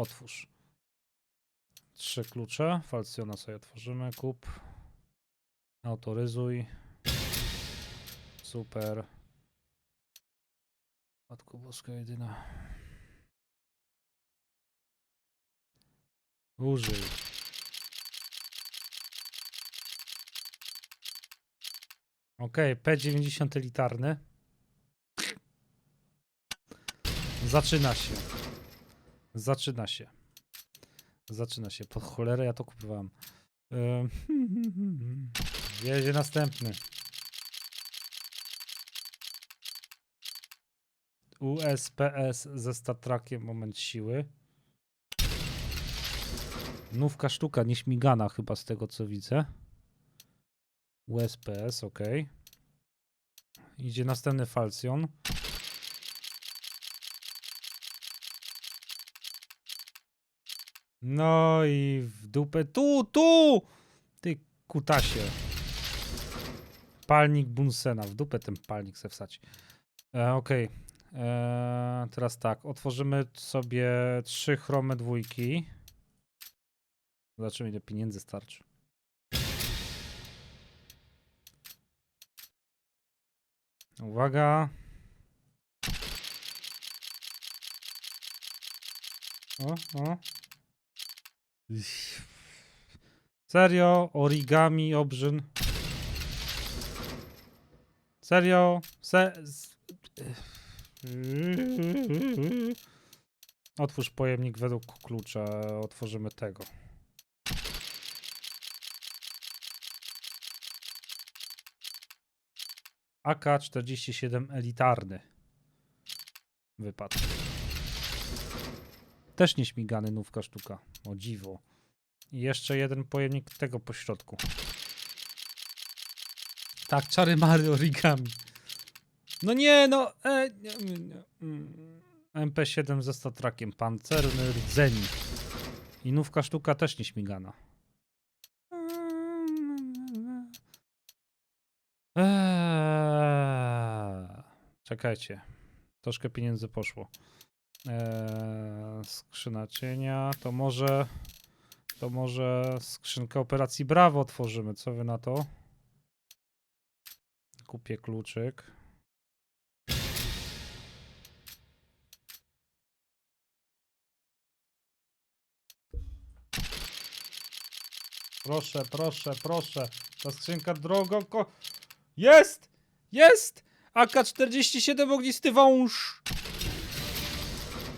Otwórz. Trzy klucze. Falcjona sobie otworzymy. Kup. Autoryzuj. Super. Matko Boska jedyna. Użyj. Okej, P90 elitarny. Zaczyna się. Zaczyna się. Zaczyna się. Pod cholerę ja to kupowałem. Ym, Jedzie następny. USPS ze statrakiem moment siły. Nówka sztuka, nieśmigana chyba z tego co widzę. USPS, ok. Idzie następny falcjon. No i w dupę. Tu, tu! Ty kutasie. Palnik Bunsena. W dupę ten palnik se wsać. E, Okej. E, teraz tak. Otworzymy sobie trzy chrome dwójki. Zobaczymy ile pieniędzy starczy. Uwaga. O, o. Serio? Origami, obrzyn. Serio? Se... Otwórz pojemnik według klucza. Otworzymy tego. AK-47 elitarny. Wypadł. Też nieśmigany nówka sztuka. O dziwo. I jeszcze jeden pojemnik tego po środku. Tak, czary mary origami. No nie, no. E, nie, nie, nie, mm. MP7 ze statrakiem. Pancerny rdzeni. I nówka sztuka też nieśmigana. Eee, czekajcie. Troszkę pieniędzy poszło. Eee, skrzyna cienia. To może. To może skrzynkę operacji Brawo otworzymy. Co wy na to? Kupię kluczyk. Proszę, proszę, proszę. Ta skrzynka drogo. Ko... Jest! Jest! AK-47 ognisty wąż!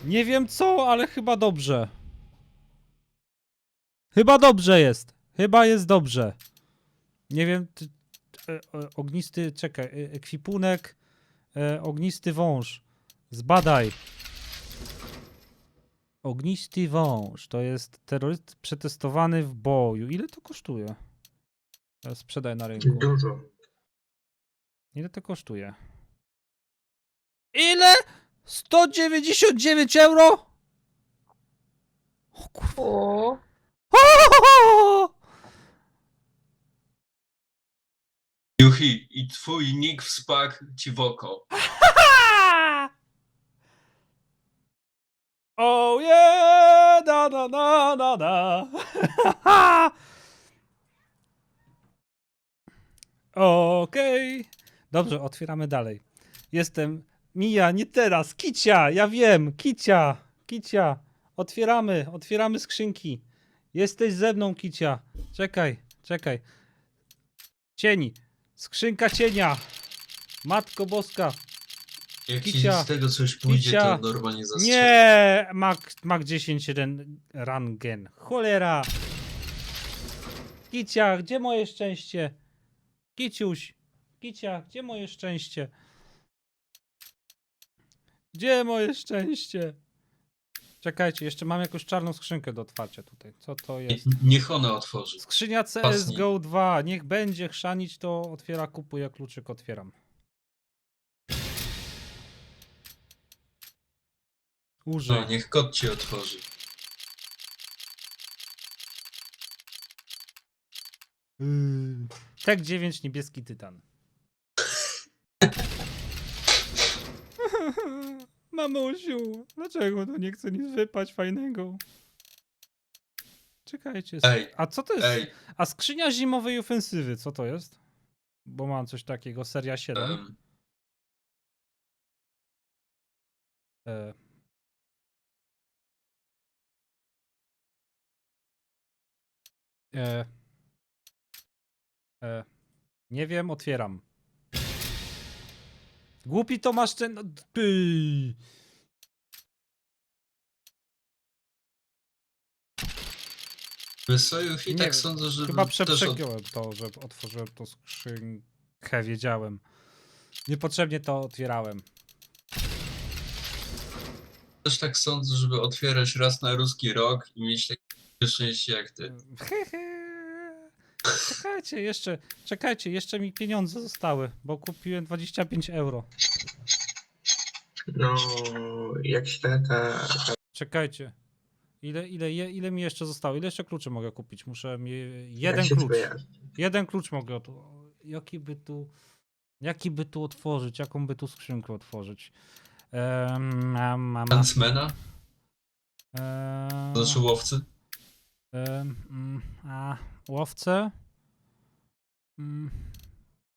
Nie wiem co, ale chyba dobrze. Chyba dobrze jest. Chyba jest dobrze. Nie wiem. Ty, e, e, ognisty, czekaj. e, Ekwipunek. E, ognisty wąż. Zbadaj. Ognisty wąż. To jest terroryst przetestowany w boju. Ile to kosztuje? Sprzedaj na rynku. Dużo. Ile to kosztuje? Ile? 199 euro? O kurwa. O, Juchi, i twój nick wspak ci w oko. Oh yeah, da da da da da. Okej. Dobrze, otwieramy dalej. Jestem Mija, nie teraz. Kicia, ja wiem. Kicia, Kicia. Otwieramy, otwieramy skrzynki. Jesteś ze mną, Kicia. Czekaj, czekaj. Cień. Skrzynka cienia. Matko Boska. Jak Kicia, ci z tego coś pójdzie, kicia. to normalnie zastrzelę. Nie! Mac, Mac 10 ren, rangen. Cholera! Kicia, gdzie moje szczęście? Kiciuś! Kicia, gdzie moje szczęście? Gdzie moje szczęście? Czekajcie, jeszcze mam jakąś czarną skrzynkę do otwarcia tutaj. Co to jest? Nie- Niech ona otworzy. Skrzynia CSGO 2. Niech będzie chrzanić to otwiera, kupuje kluczyk, otwieram. Użyj. No, niech kot ci otworzy. Yy. Tak 9 niebieski tytan. Mamusiu, dlaczego tu nie chce nic wypać fajnego? Czekajcie. Ej, A co to jest? Ej, A skrzynia zimowej ofensywy, co to jest? Bo mam coś takiego, seria 7. em, E. E. E. Nie wiem, otwieram. Głupi Tomasz ten... no, Ty. Juhi, Nie tak wiem, sądzę, że Chyba też od, przeprzegiąłem to, że otworzyłem tą skrzynkę, wiedziałem. Niepotrzebnie to otwierałem. też tak sądzę, żeby otwierać raz na ruski rok i mieć takie szczęście jak ty. Czekajcie, jeszcze, czekajcie, jeszcze mi pieniądze zostały, bo kupiłem 25 euro. No, jak się ta, Czekajcie. Ile, ile, je- ile mi jeszcze zostało? Ile jeszcze kluczy mogę kupić? Muszę mi jak jeden się klucz. Jeden klucz mogę. Od... Jaki by tu. Jaki by tu otworzyć? Jaką by tu skrzynkę otworzyć? Um, mam, mam, Huntsmana? To znaczy łowcy? Mm, a, łowcę? Mm,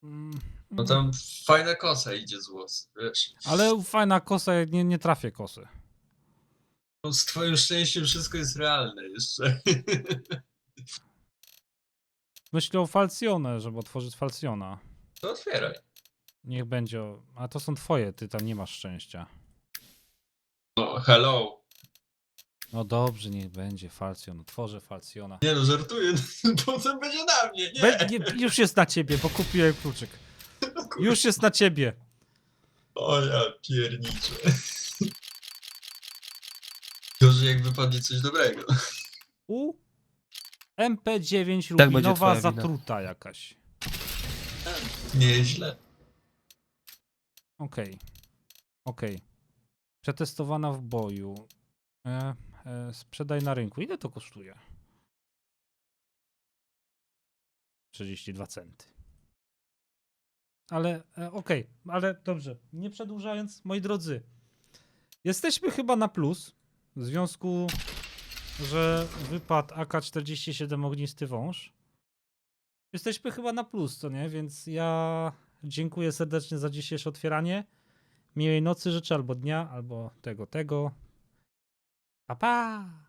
mm, No tam fajna kosa idzie z łos, wiesz. Ale fajna kosa, nie, nie trafię kosy. No, z twoim szczęściem wszystko jest realne jeszcze. Myślę o falcjonę, żeby otworzyć falcjona. To otwieraj. Niech będzie. A to są twoje, ty tam nie masz szczęścia. No, hello. No dobrze, niech będzie falcjon. Otworzę falcjona. Nie no, żartuję. Potem będzie na mnie, nie. Be, nie, już jest na ciebie, bo kupiłem kluczyk. Już jest na ciebie. O ja pierniczę. Gorzej jak wypadnie coś dobrego. U MP9 Tak będzie Rubinowa twoja wina. zatruta jakaś. Nieźle. Okej. Okej. Przetestowana w boju. E, e, sprzedaj na rynku. Ile to kosztuje? 32 centy. Ale e, okej, ale dobrze. Nie przedłużając, moi drodzy. Jesteśmy chyba na plus. W związku, że wypadł AK-47 ognisty wąż. Jesteśmy chyba na plus, co nie? Więc ja dziękuję serdecznie za dzisiejsze otwieranie. Miłej nocy życzę, albo dnia, albo tego, tego. 宝宝